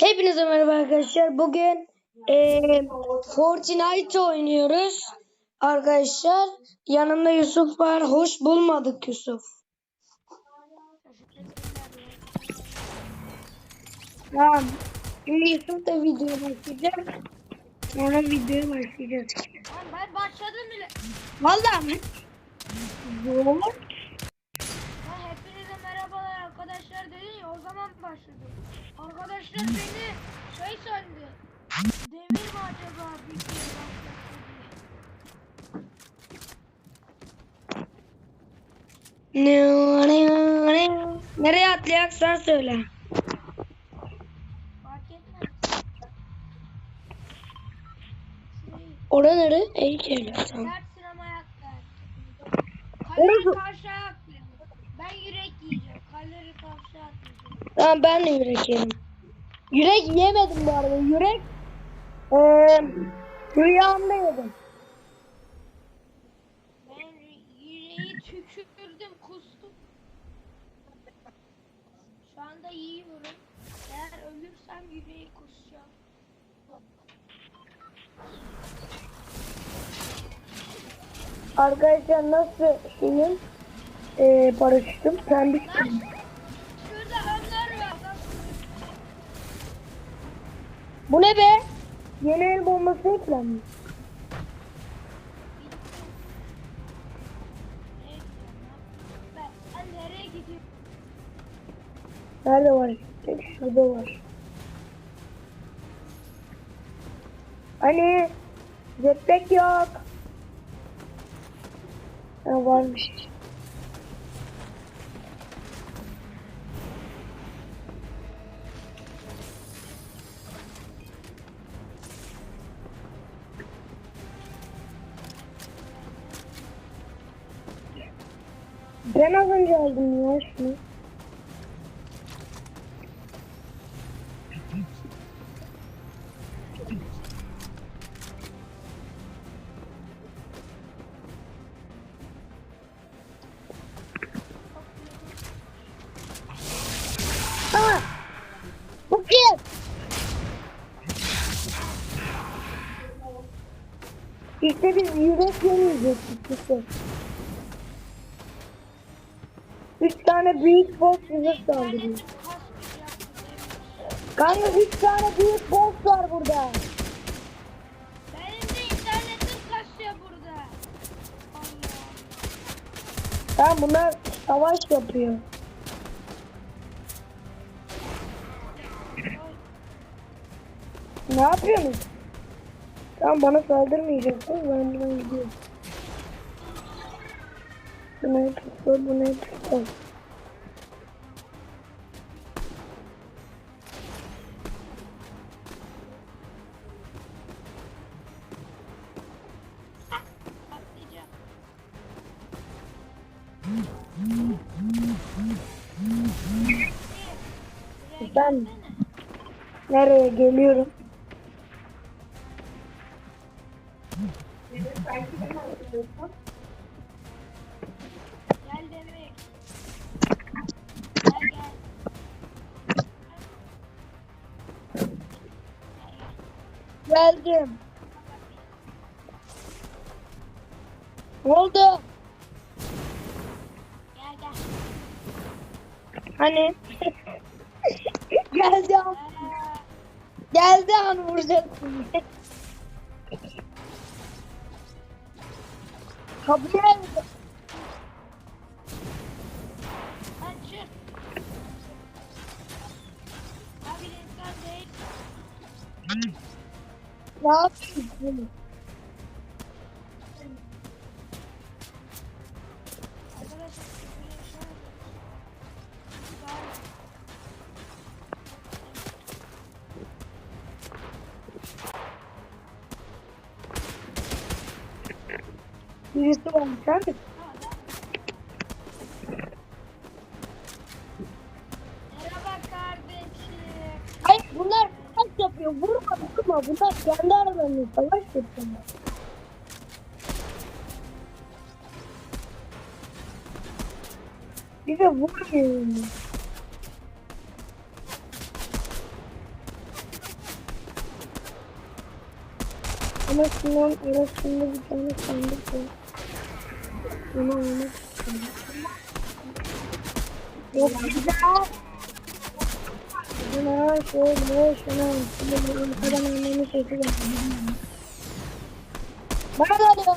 Hepinize merhaba arkadaşlar. Bugün eee Fortnite oynuyoruz. Arkadaşlar yanımda Yusuf var. Hoş bulmadık Yusuf. Tamam. Şimdi Yusuf da videoya başlayacak. Sonra videoya başlayacağız. Ben başladım bile. Vallahi mi? Zor. Arkadaşlar dedi ya o zaman başladım. Arkadaşlar beni şey sandı. Demir mi acaba bir diye. Nereye atlayak sen söyle. Şey, Orada nere? İyi geliyor. Orası- Kalori Tamam ben de yürek yedim. Yürek yemedim bu arada. Yürek eee rüyamda yedim. Ben yüreği tükürdüm, kustum. Şu anda yiyorum. Eğer ölürsem yüreği kusacağım. Arkadaşlar nasıl şeyim? Eee paraşütüm pembe. Lan Bu ne be? Yeni el bombası eklenmiş. Nerede var? Şurada var. Hani jetpack yok. Ha varmış. Ben az önce aldım ya şunu. Aa! Bu kim? İşte biz yürek yemeyecektik işte. Tane büyük boss bize saldırıyor. Kanka üç tane büyük boss var burada. Benim de internetim kasıyor burada. Allah. Tamam bunlar savaş yapıyor. Ne yapıyorsunuz? Tamam bana saldırmayacaksınız ben buradan gidiyorum. Bu ne pistol bu Ben nereye geliyorum? Geldim. Ne oldu? Gel gel. Hani? Geldi an. Geldi an vuracaksın. Kapıya Lan çık. Abi insan değil. ne yapıyorsun? Yüzde on sen mi? Merhaba kardeşim. Hayır bunlar kaç yapıyor. Vurma vurma. Bunlar kendi aralarında savaş yapıyorlar. Bize vurmuyor. Ama şundan arasında bir tane sandık var. Onu almak istiyorum. Çok güzel. Şuna şöyle şuna. Annemin sesi geldi. Bana da alıyor.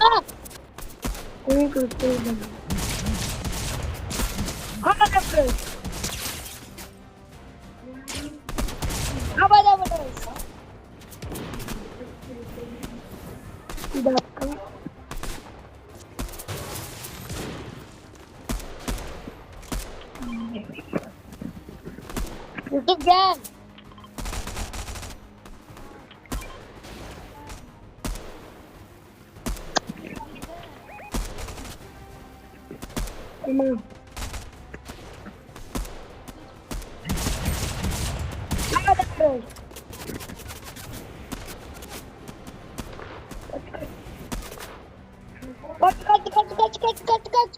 Ah! Oyun kurtuldum. Havada bırak. Havada bırak. Kaç kaç kaç kaç kaç kaç kaç.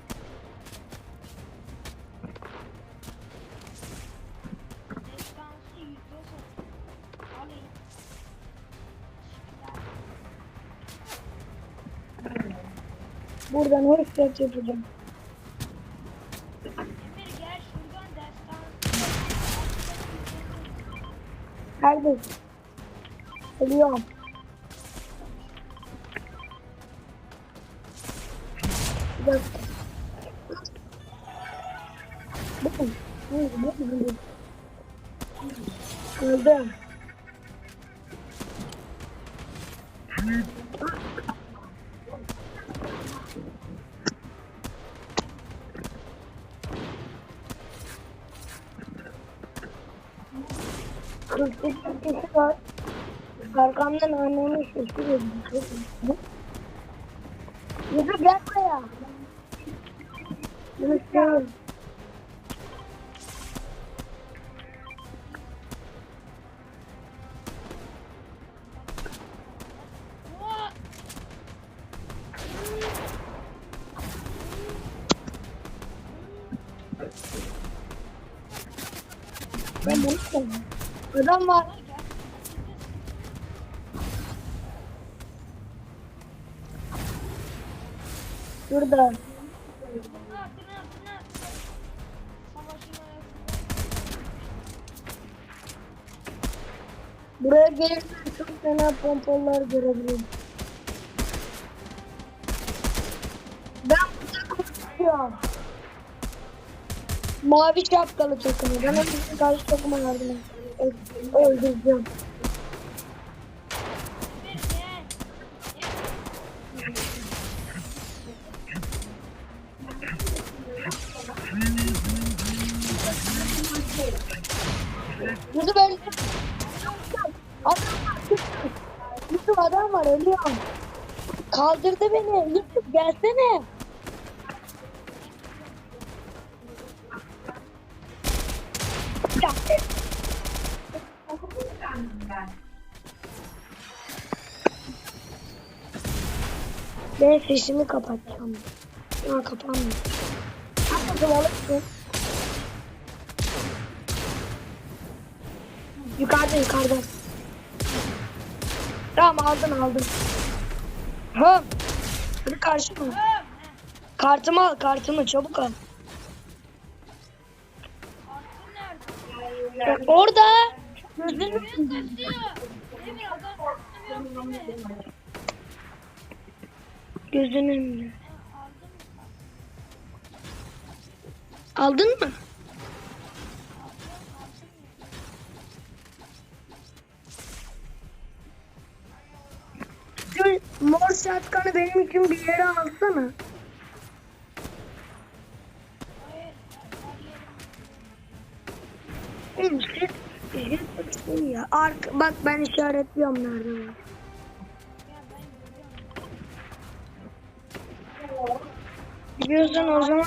Buradan hoş yapacağım. Neredesin? Geliyorum. Bir dakika. Bakın. Hayır, bakın. Öldüm. Arkamdan annemin sesi. Yusuf gel buraya. Yusuf gel. Ben bunu. Adam var. Şurada. Buraya gelirsen çok fena pompalar görebilirim. Ben burada konuşuyorum. Mavi şapkalı takımı. Ben onun karşı takıma yardım edeceğim. Öldüreceğim. Yusuf öldü. Adam var. Yusuf. Adam var ölüyorum. Kaldırdı beni. Yusuf gelsene. Ben sesimi kapatacağım. Ya kapanmıyor. Kapatıp alırsın. Yukarıda yukarıda. Tamam aldın aldın. Ha. Hadi karşıma. Öp. Kartımı al kartımı çabuk al. Nerede? Orada. Mi? Gözünün önünde. Aldın mı? Mor şatkanı benim için bir yere alsana. Şey, şey ya. Ark, bak ben işaretliyorum nerede var. Biliyorsan o zaman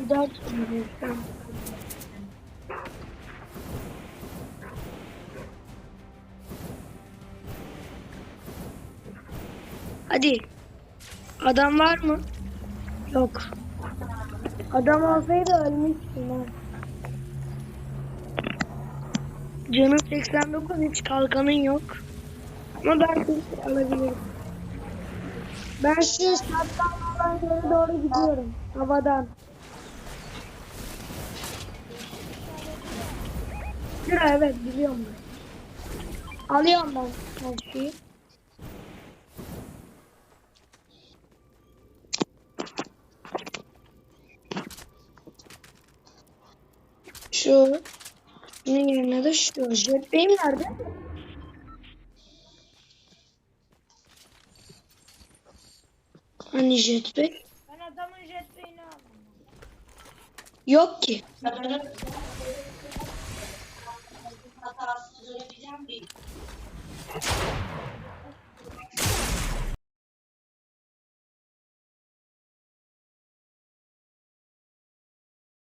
bir daha söyleyeceğim. Hadi. Adam var mı? Yok. Adam olsaydı ölmüştüm ha. Canın 89 hiç kalkanın yok. Ama ben seni alabilirim. Ben şu şapkalardan yere doğru gidiyorum. Havadan. Şura evet biliyorum ben. Alıyorum ben her şeyi. Şu bunun yerine de şu. Jetpack'im nerede? Hani jetpack? Ben adamın jetpack'ini aldım. Yok ki.